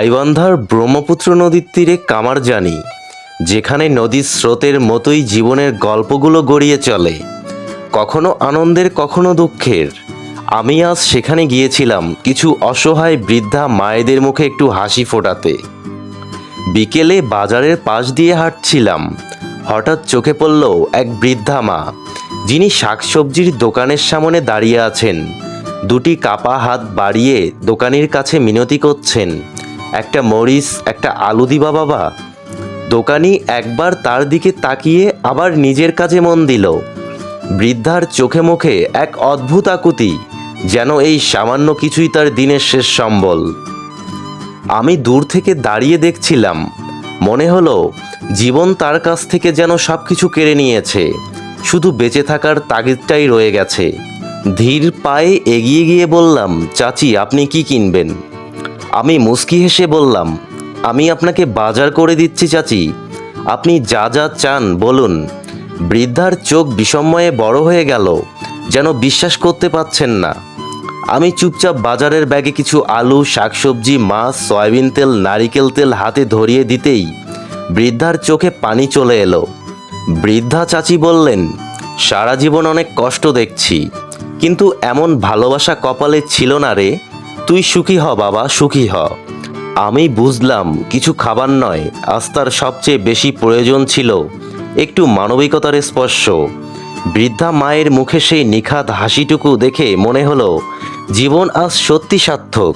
গাইবান্ধার ব্রহ্মপুত্র নদীর তীরে কামারজানি যেখানে নদীর স্রোতের মতোই জীবনের গল্পগুলো গড়িয়ে চলে। কখনো আনন্দের, কখনো দুঃখের। আমি আজ সেখানে গিয়েছিলাম কিছু অসহায় বৃদ্ধা মায়েদের মুখে একটু হাসি ফোটাতে। বিকেলে বাজারের পাশ দিয়ে হাঁটছিলাম। হঠাৎ চোখে পড়ল এক বৃদ্ধা মা, যিনি শাকসবজির দোকানের সামনে দাঁড়িয়ে আছেন। দুটি কাপা হাত বাড়িয়ে দোকানির কাছে মিনতি করছেন। একটা মরিচ, একটা আলু দিবা বাবা। দোকানি একবার তার দিকে তাকিয়ে আবার নিজের কাজে মন দিল। বৃদ্ধার চোখে মুখে এক অদ্ভুত আকুতি, যেন এই সামান্য কিছুই তার দিনের শেষ সম্বল। আমি দূর থেকে দাঁড়িয়ে দেখছিলাম। মনে হলো, জীবন তার কাছ থেকে যেন সব কিছু কেড়ে নিয়েছে। শুধু বেঁচে থাকার তাগিদটাই রয়ে গেছে। ধীর পায়ে এগিয়ে গিয়ে বললাম, চাচি, আপনি কি কিনবেন? আমি মুস্কি হেসে বললাম, আমি আপনাকে বাজার করে দিচ্ছি, চাচি। আপনি যা যা চান, বলুন। বৃদ্ধার চোখ বিষময়ে বড় হয়ে গেল, যেন বিশ্বাস করতে পারছেন না। আমি চুপচাপ বাজারের ব্যাগে কিছু আলু, শাকসবজি, মাছ, সয়াবিন তেল, নারিকেল তেল হাতে ধরিয়ে দিতেই বৃদ্ধার চোখে পানি চলে এলো। বৃদ্ধা চাচি বললেন, সারা জীবন অনেক কষ্ট দেখছি, কিন্তু এমন ভালোবাসা কপালে ছিল না রে। তুই সুখী হ, বাবা, সুখী হ। আমি বুঝলাম, কিছু খাবার নয় আস্তার সবচেয়ে বেশি প্রয়োজন ছিল একটু মানবিকতার স্পর্শ। বৃদ্ধা মায়ের মুখে সেই নিখাত হাসিটুকু দেখে মনে হলো, জীবন আজ সত্যি সার্থক।